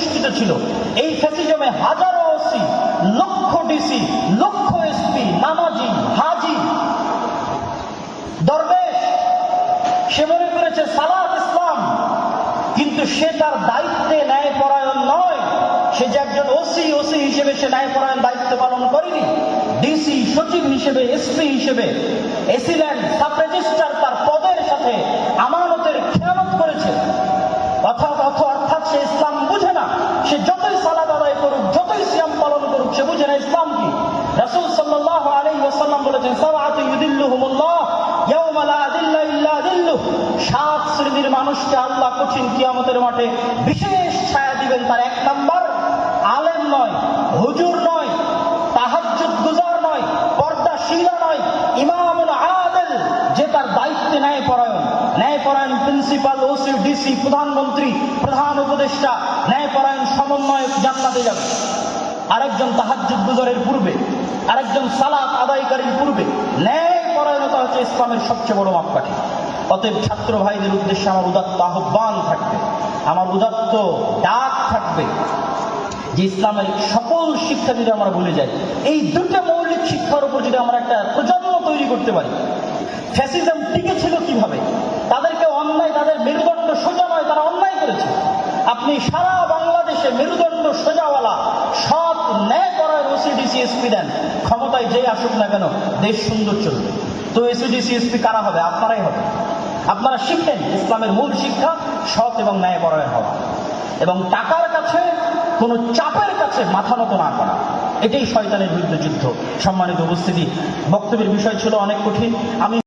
প্রতিষ্ঠিত ছিল। এই ফ্যাসিজমে হাজারো ওসি, লক্ষ ডিসি, লক্ষ এসপি নামাজি হাজি, দরবেশ, সে মনে করেছে সালাত ইসলাম। কিন্তু সে তার দায়িত্বে ন্যায় পরায়ণ নয়। সে যে একজন ওসি ওসি হিসেবে সে ন্যায় পরায়ণ দায়িত্ব পালন করেনি। ডিসি সচিব হিসেবে, এসপি হিসেবে এসিল্যান্ড সাব রেজিস্ট্রার রাসূল সাল্লাল্লাহু আলাইহি ওয়াসাল্লাম বলেছেন সাবাতু ইউদিল্লুহুমুল্লাহ ইয়াওমা লা দিল্লা ইল্লা দিল্লুহ সাত শ্রেণির মানুষকে আল্লাহ কঠিন কিয়ামতের মাঠে বিশেষ ছায়া দিবেন তার এক নাম্বার। আলেম নয়, হুজুর নয়, তাহাজ্জুদ গুজার নয়, পর্দাশীলা নয়, ইমামুল আদেল, যে তার দায়িত্বে ন্যায় পরায়ণ ন্যায় পরায়ণ প্রিন্সিপাল, ওসি, ডিসি, প্রধানমন্ত্রী, প্রধান উপদেষ্টা ন্যায় পরায়ণ সমন্বয়ক জান্নাতে যাবে। আরেকজন তাহাজ্জুদ গুজরের পূর্বে, আরেকজন সালাত আদায়কারীর পূর্বে ন্যায় পরায়ণতা হচ্ছে ইসলামের সবচেয়ে বড় মাপকাঠি। অতএব ছাত্র ভাইদের উদ্দেশ্যে আমার উদাত্ত আহ্বান থাকবে, আমার উদাত্ত ডাক থাকবে যে ইসলামের সকল শিক্ষা যদি আমরা ভুলে যাই, এই দুটো মৌলিক শিক্ষার উপর যদি আমরা একটা প্রজন্ম তৈরি করতে পারি, ফ্যাসিজম টিকে ছিল কীভাবে? তাদেরকে অন্যায়, তাদের মেরুদণ্ড সোজা নয়, তারা অন্যায় করেছে। আপনি সারা বাংলাদেশে মেরুদণ্ড সোজাওয়ালা সৎ ন্যায় করার ওসিডিসি এসপি দেন, ক্ষমতায় যেই আসুক না কেন, দেশ সুন্দর চলবে। তো এসিডিসি এসপি কারা হবে? আপনারাই হবে। আপনারা শিখলেন ইসলামের মূল শিক্ষা, সৎ এবং ন্যায় পরায়ণ হওয়া। এবং টাকার কাছে, কোনো চাপের কাছে মাথা নত না করা। এটাই শয়তানের বিরুদ্ধে যুদ্ধ। সম্মানিত উপস্থিতি, বক্তব্যের বিষয় ছিল অনেক কঠিন। আমি